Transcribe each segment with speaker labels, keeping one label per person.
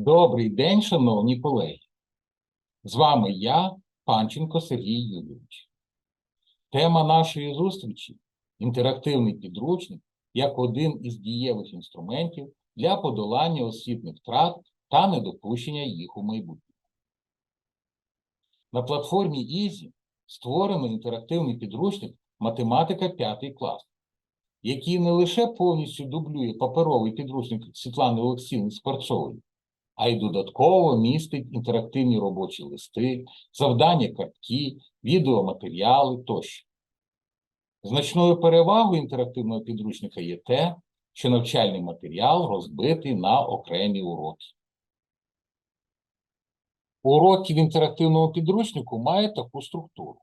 Speaker 1: Добрий день, шановні колеги. З вами я, Панченко Сергій Юрійович. Тема нашої зустрічі інтерактивний підручник як один із дієвих інструментів для подолання освітних втрат та недопущення їх у майбутньому. На платформі Easy створено інтерактивний підручник Математика 5 клас, який не лише повністю дублює паперовий підручник Світлани Олексіївни Скворцової, а й додатково містить інтерактивні робочі листи, завдання картки, відеоматеріали тощо. Значною перевагою інтерактивного підручника є те, що навчальний матеріал розбитий на окремі уроки. Уроки в інтерактивному підручнику мають таку структуру.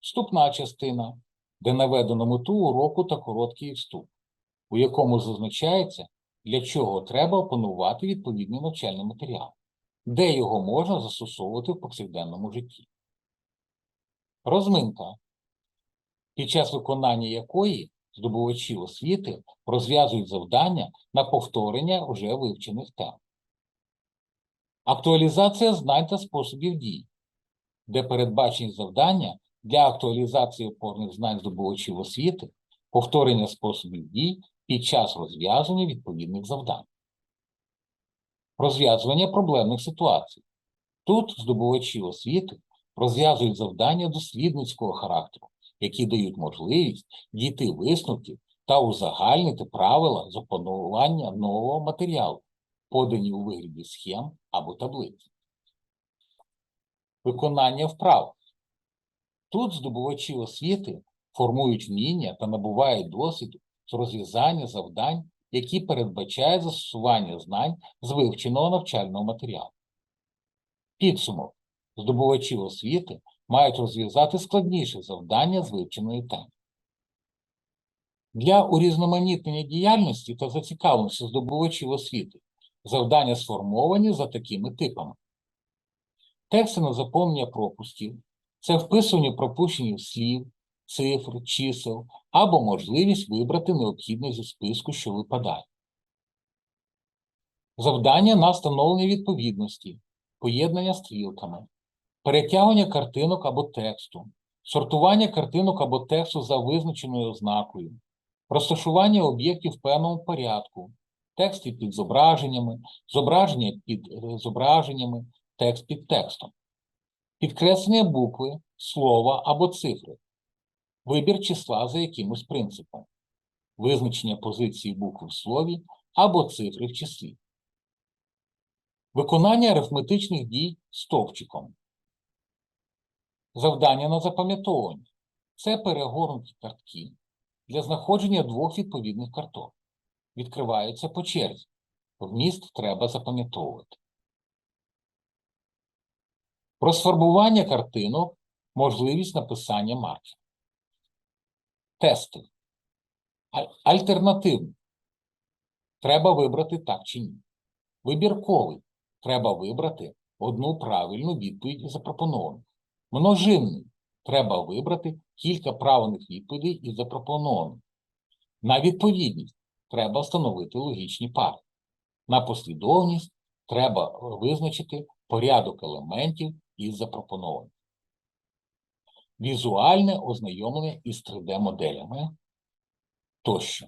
Speaker 1: Вступна частина, де наведено мету уроку та короткий вступ, у якому зазначається, для чого треба опанувати відповідний навчальний матеріал, де його можна застосовувати в повсякденному житті. Розминка, під час виконання якої здобувачі освіти розв'язують завдання на повторення вже вивчених тем. Актуалізація знань та способів дій, де передбачені завдання для актуалізації опорних знань здобувачів освіти, повторення способів дій під час розв'язання відповідних завдань. Розв'язування проблемних ситуацій. Тут здобувачі освіти розв'язують завдання дослідницького характеру, які дають можливість дійти висновків та узагальнити правила запанування нового матеріалу, подані у вигляді схем або таблиць. Виконання вправ. Тут здобувачі освіти формують вміння та набувають досвіду з розв'язання завдань, які передбачають застосування знань з вивченого навчального матеріалу. Підсумок. Здобувачі освіти мають розв'язати складніші завдання з вивченої теми. Для урізноманітнення діяльності та зацікавленості здобувачів освіти завдання сформовані за такими типами. Тексти на заповнення пропусків це вписування пропущених слів, цифр, чисел або можливість вибрати необхідне зі списку, що випадає. Завдання на встановлення відповідності, поєднання стрілками, перетягування картинок або тексту, сортування картинок або тексту за визначеною ознакою, розташування об'єктів в певному порядку, тексти під зображеннями, зображення під е, зображеннями, текст під текстом, підкреслення букви, слова або цифри, вибір числа за якимось принципом, визначення позиції букви в слові або цифри в числі, виконання арифметичних дій стовпчиком, завдання на запам'ятовування це перегорнуті картки для знаходження двох відповідних карток. Відкриваються по черзі. Вміст треба запам'ятовувати. Розфарбування картинок, можливість написання маркерів. Тести. Альтернативний. Треба вибрати так чи ні. Вибірковий. Треба вибрати одну правильну відповідь запропонованих. Множинний. Треба вибрати кілька правильних відповідей із запропонованих. На відповідність треба встановити логічні пари. На послідовність треба е, визначити порядок елементів із запропонованих. Візуальне ознайомлення із 3D-моделями тощо.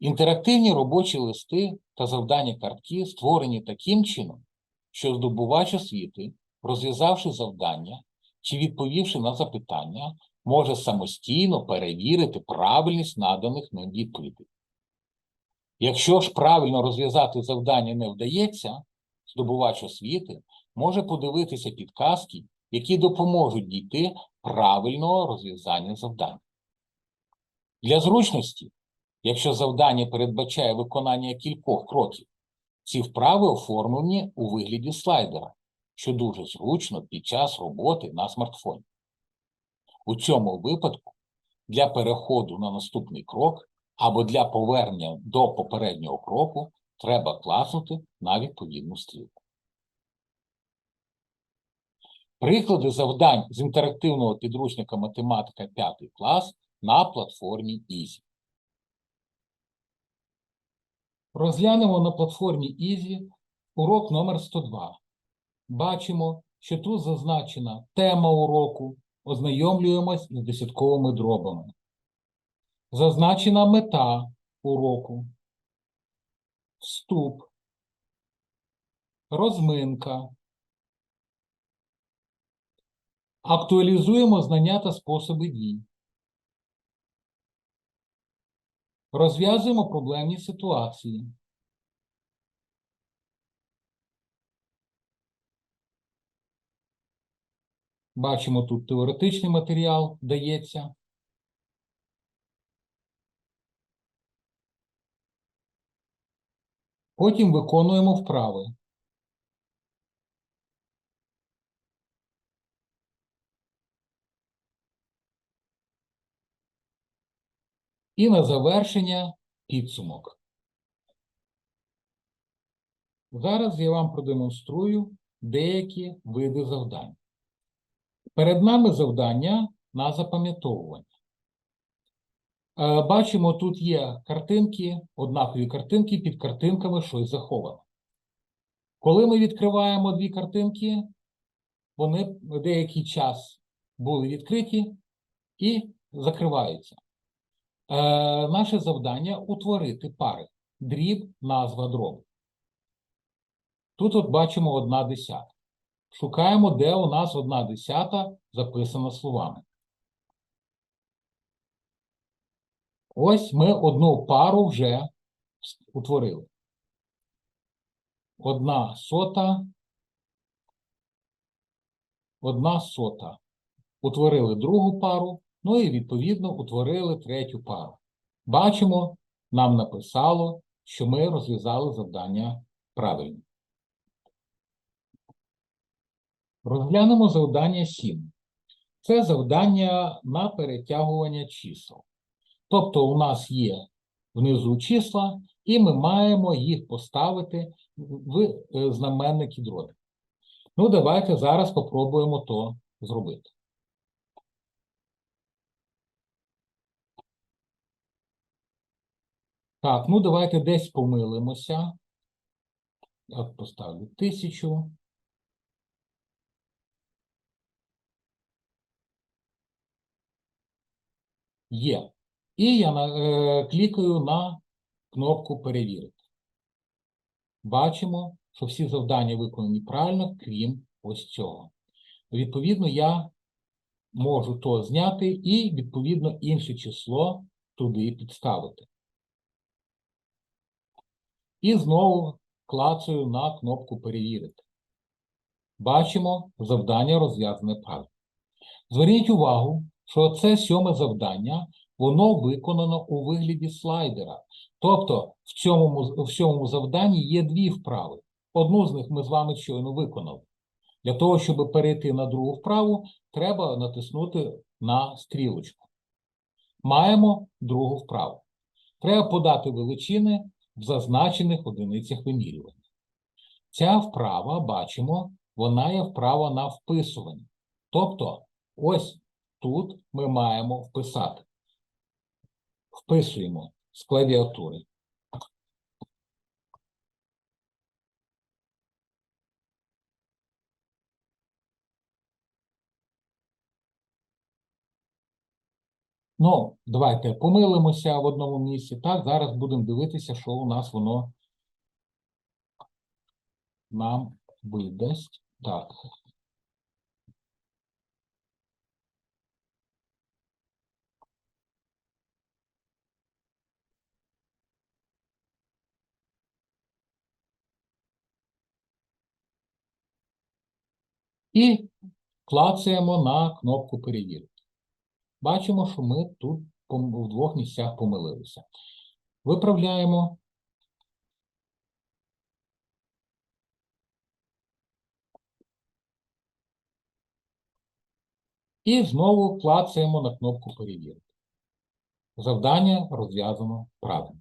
Speaker 1: Інтерактивні робочі листи та завдання картки створені таким чином, що здобувач освіти, розв'язавши завдання чи відповівши на запитання, може самостійно перевірити правильність наданих ним відповідей. Якщо ж правильно розв'язати завдання не вдається, здобувач освіти може подивитися підказки, які допоможуть дійти правильного розв'язання завдань. Для зручності, якщо завдання передбачає виконання кількох кроків, ці вправи оформлені у вигляді слайдера, що дуже зручно під час роботи на смартфоні. У цьому випадку для переходу на наступний крок або для повернення до попереднього кроку треба класнути на відповідну стрілку. Приклади завдань з інтерактивного підручника математика 5 клас на платформі Easy. Розглянемо на платформі Easy урок номер 102. Бачимо, що тут зазначена тема уроку. Ознайомлюємось із десятковими дробами. Зазначена мета уроку. Вступ. Розминка. Актуалізуємо знання та способи дій. Розв'язуємо проблемні ситуації. Бачимо, тут теоретичний матеріал дається. Потім виконуємо вправи. І на завершення підсумок. Зараз я вам продемонструю деякі види завдань. Перед нами завдання на запам'ятовування. Е, Бачимо, тут є картинки, однакові картинки, під картинками щось заховано. Коли ми відкриваємо дві картинки, вони деякий час були відкриті і закриваються. Е, Наше завдання утворити пари. Дріб, назва дробу. Тут от бачимо одна десята. Шукаємо, де у нас одна десята записана словами. Ось ми одну пару вже утворили. Одна сота. Одна сота. Утворили другу пару, ну і відповідно утворили третю пару. Бачимо, нам написало, що ми розв'язали завдання правильно. Розглянемо завдання 7. Це завдання на перетягування чисел. Тобто у нас є внизу числа, і ми маємо їх поставити в е, знаменники дробі. Ну, давайте зараз спробуємо то зробити. Так, ну давайте десь помилимося. От поставлю тисячу. Є. І я е, клікаю на кнопку Перевірити. Бачимо, що всі завдання виконані правильно, крім ось цього. Відповідно, я можу то зняти і, відповідно, інше число туди підставити. І знову клацаю на кнопку Перевірити. Бачимо, завдання розв'язане правильно. Зверніть увагу, що це сьоме завдання, воно виконано у вигляді слайдера. Тобто в цьому, в цьому завданні є дві вправи. Одну з них ми з вами щойно виконали. Для того, щоб перейти на другу вправу, треба натиснути на стрілочку. Маємо другу вправу. Треба подати величини в зазначених одиницях вимірювання. Ця вправа, бачимо, вона є вправа на вписування. Тобто, ось тут ми маємо вписати. Вписуємо з клавіатури. Ну, давайте помилимося в одному місці. Так, зараз будемо дивитися, що у нас воно нам видасть. Так. І клацаємо на кнопку перевірити. Бачимо, що ми тут в двох місцях помилилися. Виправляємо. І знову клацаємо на кнопку перевірити. Завдання розв'язано правильно.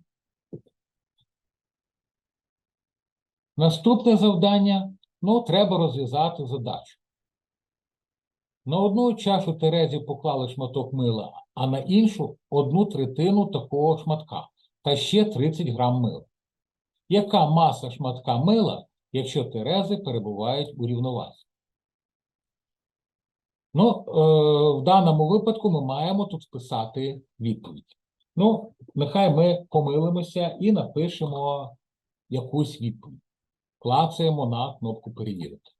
Speaker 1: Наступне завдання ну, треба розв'язати задачу. На одну чашу Терезі поклали шматок мила, а на іншу одну третину такого шматка та ще 30 грам мила. Яка маса шматка мила якщо терези перебувають у рівновазі. Ну, е, в даному випадку ми маємо тут вписати відповідь. Ну, нехай ми помилимося і напишемо якусь відповідь. Клацаємо на кнопку перевірити.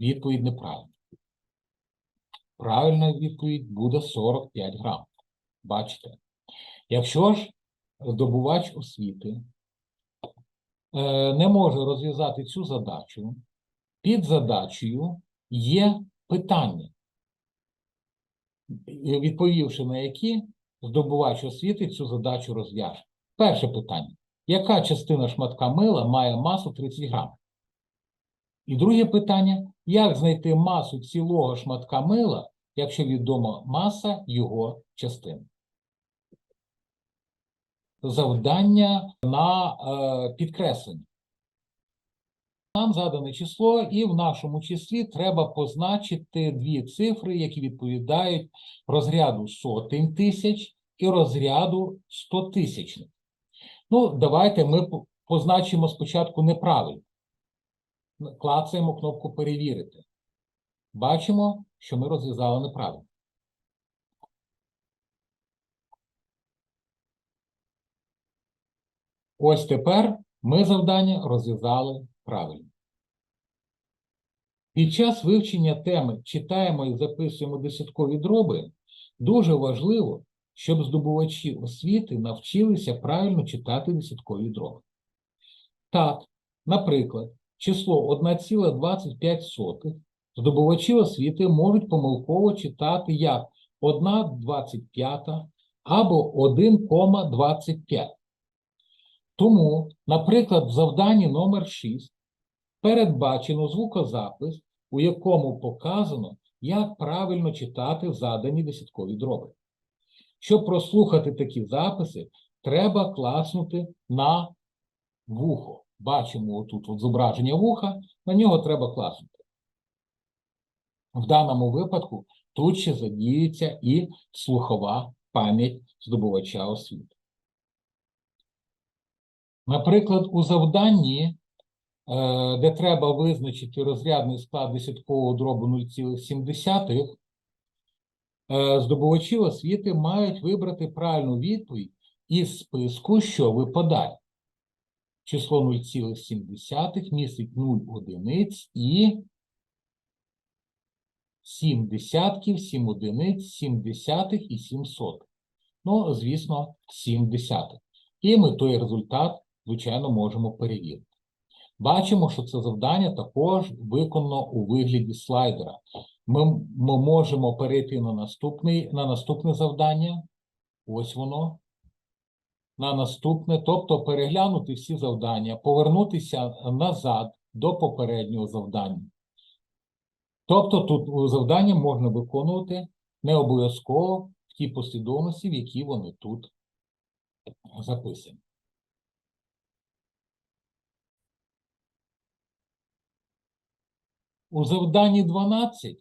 Speaker 1: Відповідь неправильна. Правильна відповідь буде 45 грам. Бачите? Якщо ж здобувач освіти е, не може розв'язати цю задачу, під задачею є питання, відповівши на які, здобувач освіти цю задачу розв'яже. Перше питання. Яка частина шматка мила має масу 30 грам? І друге питання: як знайти масу цілого шматка мила, якщо відома маса його частини? Завдання на е, підкреслення. Нам задане число, і в нашому числі треба позначити дві цифри, які відповідають розряду сотень тисяч і розряду стотисячних. Ну, давайте ми позначимо спочатку неправильно. Клацаємо кнопку перевірити. Бачимо, що ми розв'язали неправильно. Ось тепер ми завдання розв'язали правильно. Під час вивчення теми читаємо і записуємо десяткові дроби. Дуже важливо, щоб здобувачі освіти навчилися правильно читати десяткові дроби. Так, наприклад, число 1,25 здобувачі освіти можуть помилково читати як 1,25 або 1,25. Тому, наприклад, в завданні номер 6 передбачено звукозапис, у якому показано, як правильно читати задані десяткові дроби. Щоб прослухати такі записи, треба класнути на вухо. Бачимо отут от зображення вуха, на нього треба класнути. В даному випадку тут ще задіюється і слухова пам'ять здобувача освіти. Наприклад, у завданні, е, де треба визначити розрядний склад десяткового дробу 0,7, е, здобувачі освіти мають вибрати правильну відповідь із списку, що випадає. Число 0,7 містить 0 одиниць і 7 десятків, 7 одиниць, 7 десятих і 7 сотих. Ну, звісно, 7 десятих. І ми той результат, звичайно, можемо перевірити. Бачимо, що це завдання також виконано у вигляді слайдера. Ми, ми можемо перейти на, наступний, на наступне завдання. Ось воно. На наступне, тобто переглянути всі завдання, повернутися назад до попереднього завдання. Тобто тут завдання можна виконувати не обов'язково в тій послідовності, в якій вони тут записані. У завданні 12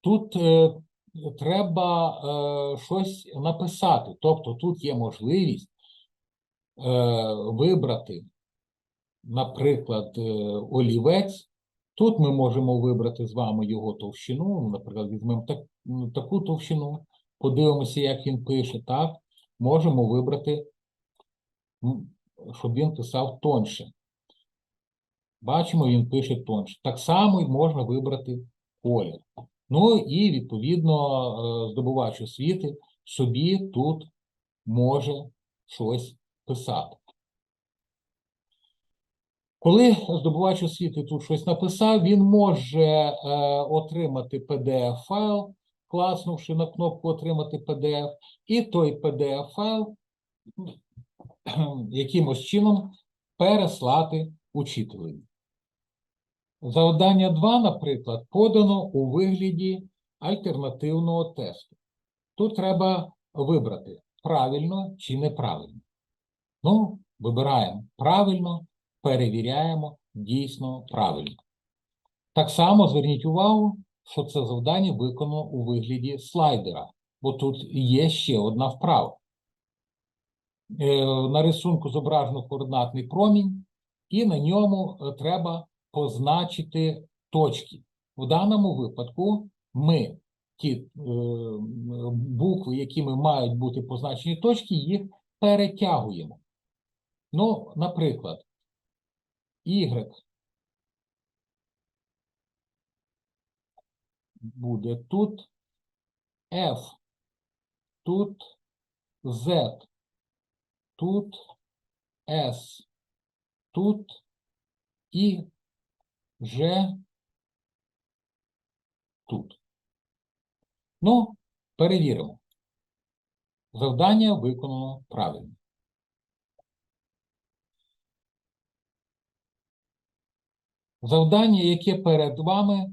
Speaker 1: тут е, треба е, щось написати. Тобто тут є можливість вибрати, наприклад, е, олівець. Тут ми можемо вибрати з вами його товщину. Ну, Наприклад, візьмемо так, ну, таку товщину, подивимося, як він пише, так. Можемо вибрати, щоб він писав тоньше. Бачимо, він пише тоньше. Так само можна вибрати колір. Ну і, відповідно, е, здобувач освіти собі тут може щось писати. Коли здобувач освіти тут щось написав, він може е, отримати PDF-файл, класнувши на кнопку Отримати PDF, і той PDF-файл якимось чином переслати учителеві. Завдання 2, наприклад, подано у вигляді альтернативного тесту. Тут треба вибрати правильно чи неправильно. Ну, вибираємо правильно, перевіряємо дійсно правильно. Так само зверніть увагу, що це завдання виконано у вигляді слайдера, бо тут є ще одна вправа. Е, На рисунку зображено координатний промінь, і на ньому е, треба позначити точки. В даному випадку ми ті е, букви, якими мають бути позначені точки, їх перетягуємо. Ну, наприклад, Y буде тут, F тут, Z тут, S тут і G тут. Ну, перевіримо. Завдання виконано правильно. Завдання, яке перед вами,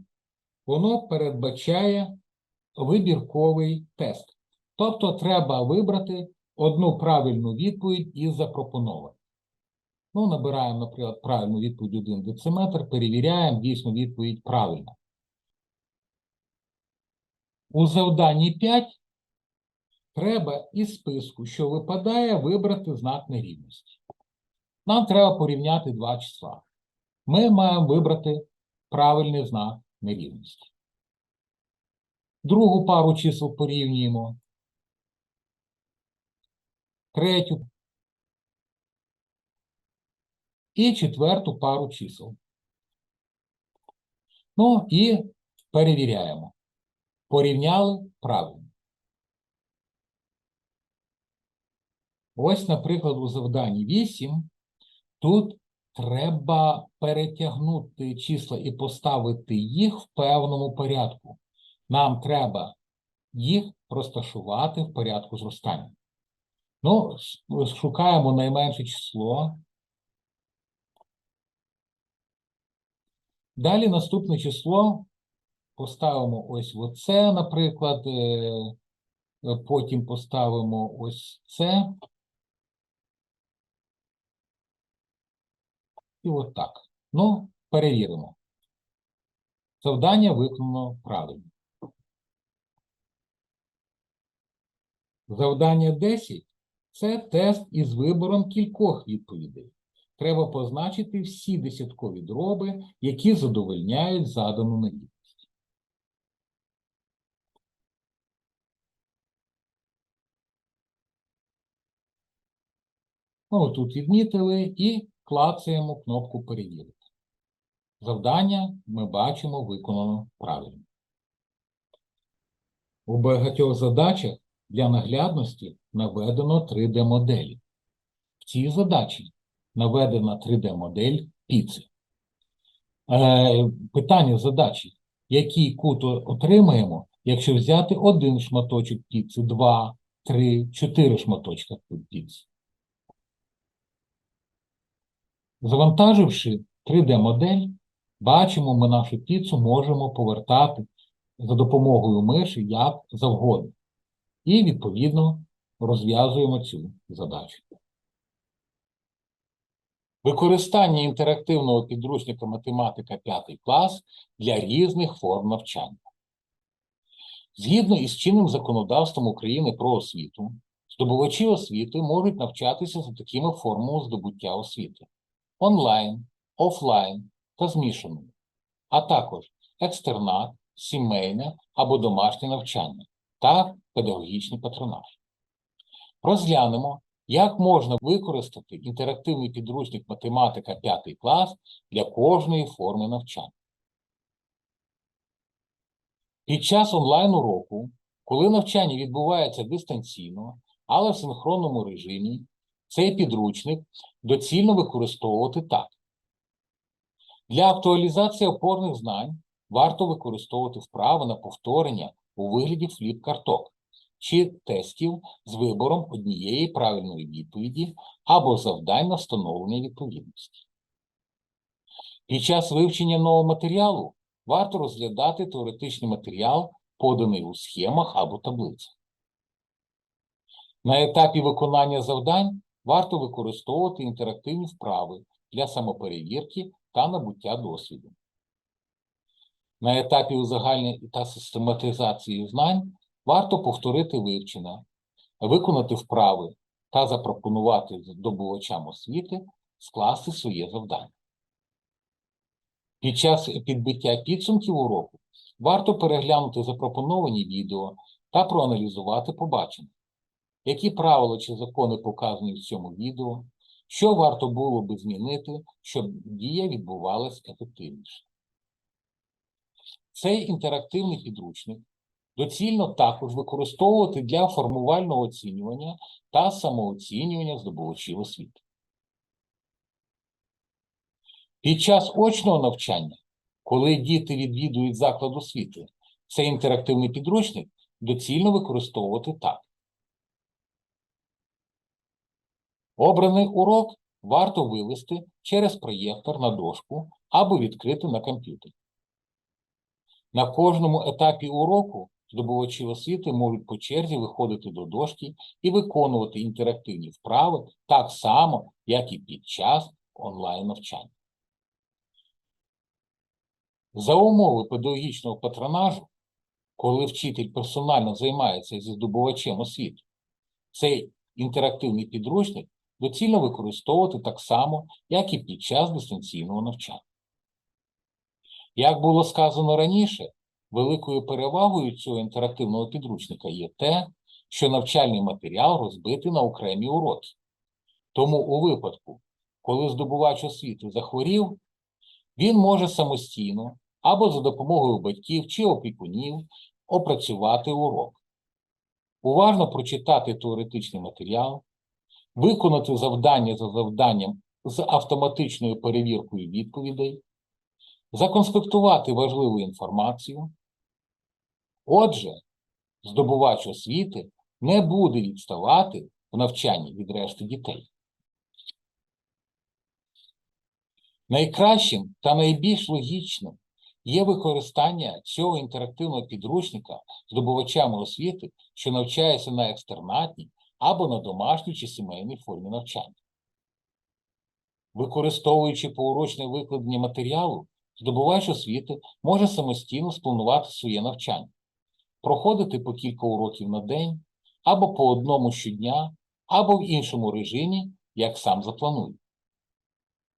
Speaker 1: воно передбачає вибірковий тест. Тобто треба вибрати одну правильну відповідь із запропонованих. Ну, набираємо, наприклад, правильну відповідь 1 дециметр, перевіряємо, дійсно відповідь правильна. У завданні 5 треба із списку, що випадає, вибрати знак нерівності. Нам треба порівняти два числа. Ми маємо вибрати правильний знак нерівності. Другу пару чисел порівнюємо. Третю. І четверту пару чисел. Ну і перевіряємо. Порівняли правильно. Ось, наприклад, у завданні 8 тут треба перетягнути числа і поставити їх в певному порядку. Нам треба їх розташувати в порядку зростання. Ну, шукаємо найменше число. Далі наступне число поставимо ось оце, наприклад, е, потім поставимо ось це. І от так. Ну, перевіримо. Завдання виконано правильно. Завдання 10 – це тест із вибором кількох відповідей. Треба позначити всі десяткові дроби, які задовольняють задану нерівність. Ну, тут відмітили і клацаємо кнопку перевірити. Завдання ми бачимо виконано правильно. У багатьох задачах для наглядності наведено 3D-моделі. В цій задачі наведена 3D-модель піци. Е, питання задачі. Який кут отримаємо, якщо взяти один шматочок піци, два, три, чотири шматочка піци? Завантаживши 3D-модель, бачимо, ми нашу піцу можемо повертати за допомогою миші як завгодно. І, відповідно, розв'язуємо цю задачу. Використання інтерактивного підручника математика 5 клас для різних форм навчання. Згідно із чинним законодавством України про освіту, здобувачі освіти можуть навчатися за такими формами здобуття освіти: онлайн, офлайн та змішаною, а також екстернат, сімейне або домашнє навчання та педагогічний патронаж. Розглянемо, як можна використати інтерактивний підручник математика 5 клас для кожної форми навчання. Під час онлайн-уроку, коли навчання відбувається дистанційно, але в синхронному режимі, цей підручник доцільно використовувати так. Для актуалізації опорних знань варто використовувати вправи на повторення у вигляді фліп-карток чи тестів з вибором однієї правильної відповіді або завдань на встановлення відповідності. Під час вивчення нового матеріалу варто розглядати теоретичний матеріал, поданий у схемах або таблицях. На етапі виконання завдань варто використовувати інтерактивні вправи для самоперевірки та набуття досвіду. На етапі узагальнення та систематизації знань варто повторити вивчене, виконати вправи та запропонувати здобувачам освіти скласти своє завдання. Під час підбиття підсумків уроку варто переглянути запропоновані відео та проаналізувати побачене. Які правила чи закони показані в цьому відео, що варто було би змінити, щоб дія відбувалась ефективніше. Цей інтерактивний підручник доцільно також використовувати для формувального оцінювання та самооцінювання здобувачів освіти. Під час очного навчання, коли діти відвідують заклад освіти, цей інтерактивний підручник доцільно використовувати так. Обраний урок варто вивести через проєктор на дошку або відкрити на комп'ютері. На кожному етапі уроку здобувачі освіти можуть по черзі виходити до дошки і виконувати інтерактивні вправи так само, як і під час онлайн-навчання. За умови педагогічного патронажу, коли вчитель персонально займається зі здобувачем освіти, цей інтерактивний підручник доцільно використовувати так само, як і під час дистанційного навчання. Як було сказано раніше, великою перевагою цього інтерактивного підручника є те, що навчальний матеріал розбитий на окремі уроки. Тому у випадку, коли здобувач освіти захворів, він може самостійно або за допомогою батьків чи опікунів опрацювати урок, уважно прочитати теоретичний матеріал, виконати завдання за завданням з автоматичною перевіркою відповідей, законспектувати важливу інформацію. Отже, здобувач освіти не буде відставати в навчанні від решти дітей. Найкращим та найбільш логічним є використання цього інтерактивного підручника здобувачами освіти, що навчаються на екстернатній або на домашній чи сімейній формі навчання. Використовуючи поурочне викладення матеріалу, здобувач освіти може самостійно спланувати своє навчання, проходити по кілька уроків на день, або по одному щодня, або в іншому режимі, як сам запланує.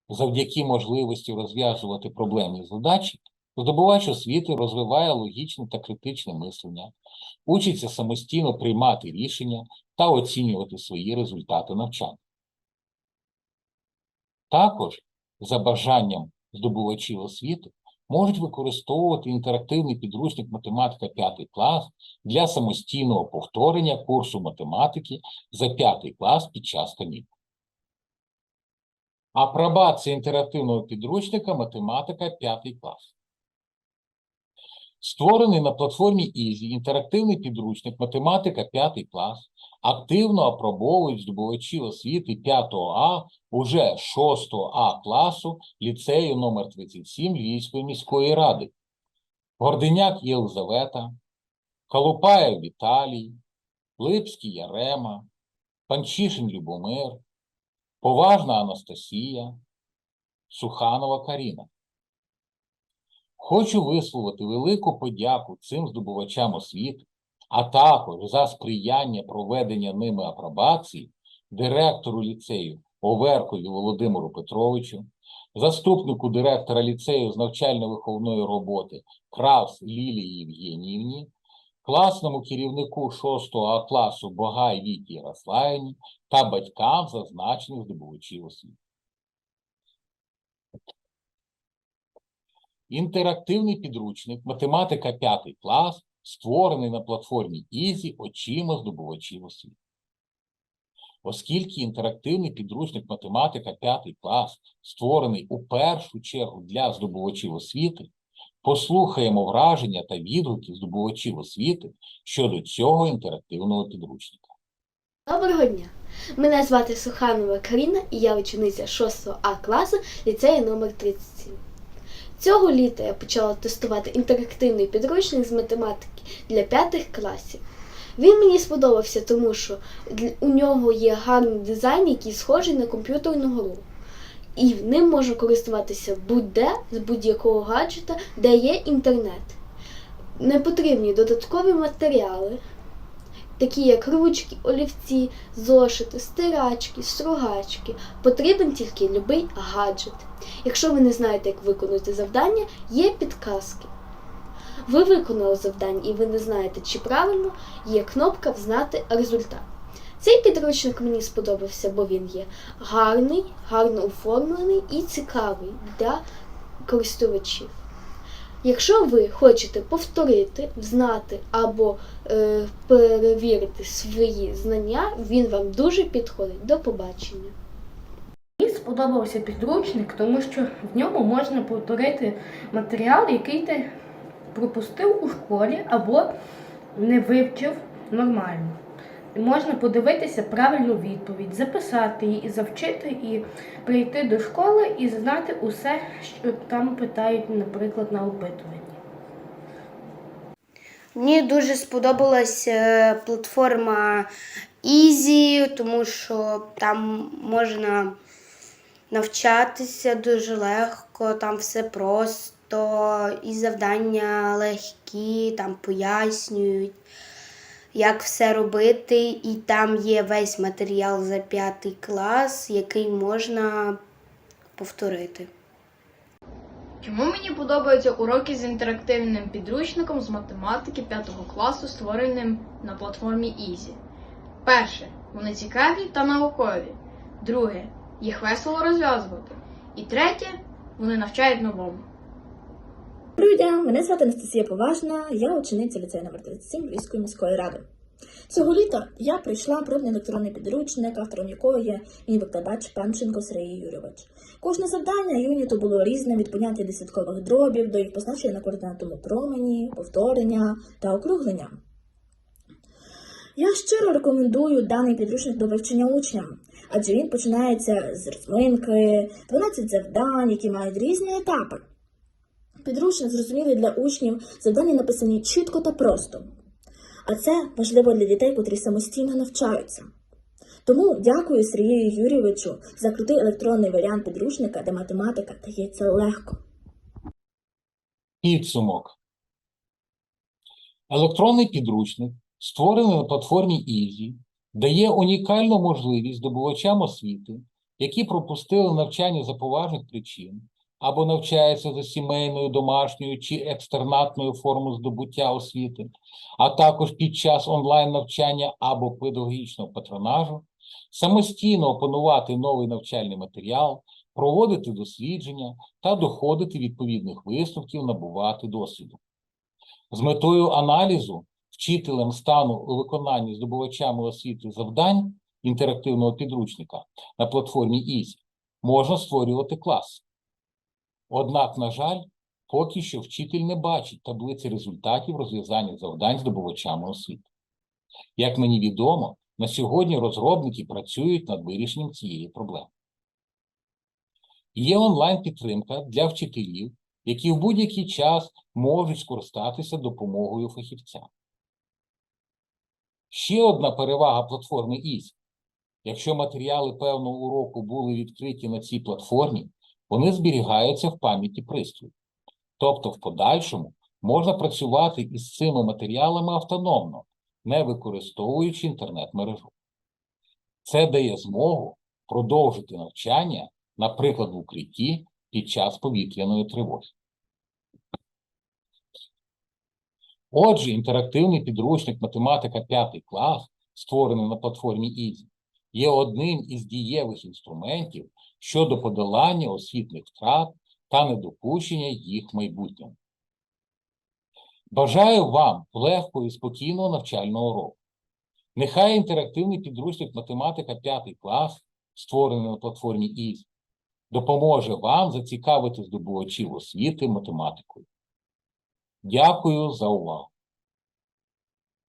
Speaker 1: Завдяки можливості розв'язувати проблемні задачі, здобувач освіти розвиває логічне та критичне мислення, учиться самостійно приймати рішення та оцінювати свої результати навчання. Також, за бажанням здобувачів освіти, можуть використовувати інтерактивний підручник математика 5 клас для самостійного повторення курсу математики за 5 клас під час канікул. Апробація інтерактивного підручника математика 5 клас. Створений на платформі EASY інтерактивний підручник математика 5 клас активно апробовують здобувачі освіти 5 А уже 6 А класу ліцею номер 37 Львівської міської ради. Гординяк Єлизавета, Халупаєв Віталій, Липський Ярема, Панчишин Любомир, Поважна Анастасія, Суханова Каріна. Хочу висловити велику подяку цим здобувачам освіти, а також за сприяння проведення ними апробації директору ліцею Оверкові Володимиру Петровичу, заступнику директора ліцею з навчально-виховної роботи Кравс Лілії Євгеніївні, класному керівнику 6 А класу Богай Віті Ярославівні та батькам зазначених здобувачів освіти. Інтерактивний підручник математика 5 клас, створений на платформі EASY очима здобувачів освіти. Оскільки інтерактивний підручник математика 5 клас створений у першу чергу для здобувачів освіти, послухаємо враження та відгуки здобувачів освіти щодо цього інтерактивного підручника.
Speaker 2: Доброго дня! Мене звати Суханова Каріна і я учениця 6 А класу ліцею номер 37. Цього літа я почала тестувати інтерактивний підручник з математики для 5 класів. Він мені сподобався, тому що у нього є гарний дизайн, який схожий на комп'ютерну гру. І ним можна користуватися будь-де з будь-якого гаджета, де є інтернет. Не потрібні додаткові матеріали. Такі як ручки, олівці, зошити, стирачки, стругачки. Потрібен тільки любий гаджет. Якщо ви не знаєте, як виконати завдання, є підказки. Ви виконали завдання і ви не знаєте, чи правильно, є кнопка Взнати результат. Цей підручник мені сподобався, бо він є гарний, гарно оформлений і цікавий для користувачів. Якщо ви хочете повторити, знати або е, перевірити свої знання, він вам дуже підходить. До побачення.
Speaker 3: Мені сподобався підручник, тому що в ньому можна повторити матеріал, який ти пропустив у школі або не вивчив нормально. Можна подивитися правильну відповідь, записати її завчити, і прийти до школи і знати усе, що там питають, наприклад, на опитуванні.
Speaker 4: Мені дуже сподобалась е, платформа Easy, тому що там можна навчатися дуже легко, там все просто, і завдання легкі, там пояснюють, як все робити, і там є весь матеріал за п'ятий клас, який можна повторити.
Speaker 5: Чому мені подобаються уроки з інтерактивним підручником з математики 5 класу, створеним на платформі Easy? Перше, вони цікаві та наукові. Друге, їх весело розв'язувати. І третє, вони навчають новому.
Speaker 6: Доброго мене звати Анастасія Поважна, я учениця ліцею номер 37 Львівської міської ради. Цього літа я прийшла пробний електронний підручник, автором якого є мій викладач Панченко Сергій Юрійович. Кожне завдання юніту було різним від поняття десяткових дробів до їх позначення на координатному промені, повторення та округлення. Я щиро рекомендую даний підручник до вивчення учням, адже він починається з розминки, 12 завдань, які мають різні етапи. Підручник зрозумілий для учнів, завдання написані чітко та просто. А це важливо для дітей, котрі самостійно навчаються. Тому дякую Сергію Юрійовичу за крутий електронний варіант підручника, де математика дається легко.
Speaker 1: Підсумок. Електронний підручник, створений на платформі Easy, дає унікальну можливість здобувачам освіти, які пропустили навчання за поважних причин або навчаються за сімейною, домашньою чи екстернатною формою здобуття освіти, а також під час онлайн-навчання або педагогічного патронажу, самостійно опанувати новий навчальний матеріал, проводити дослідження та доходити відповідних висновків, набувати досвіду. З метою аналізу вчителем стану у виконанні здобувачами освіти завдань інтерактивного підручника на платформі Easy можна створювати клас. Однак, на жаль, поки що вчитель не бачить таблиці результатів розв'язання завдань здобувачами освіти. Як мені відомо, на сьогодні розробники працюють над вирішенням цієї проблеми. Є онлайн-підтримка для вчителів, які в будь-який час можуть скористатися допомогою фахівця. Ще одна перевага платформи Easy. Якщо матеріали певного уроку були відкриті на цій платформі, вони зберігаються в пам'яті пристрою. Тобто, в подальшому можна працювати із цими матеріалами автономно, не використовуючи інтернет-мережу. Це дає змогу продовжити навчання, наприклад, в укритті під час повітряної тривоги. Отже, інтерактивний підручник математика 5 клас, створений на платформі Easy, є одним із дієвих інструментів щодо подолання освітних втрат та недопущення їх в майбутньому. Бажаю вам легкого і спокійного навчального року. Нехай інтерактивний підручник математика 5 клас, створений на платформі Easy, допоможе вам зацікавити здобувачів освіти математикою. Дякую за увагу.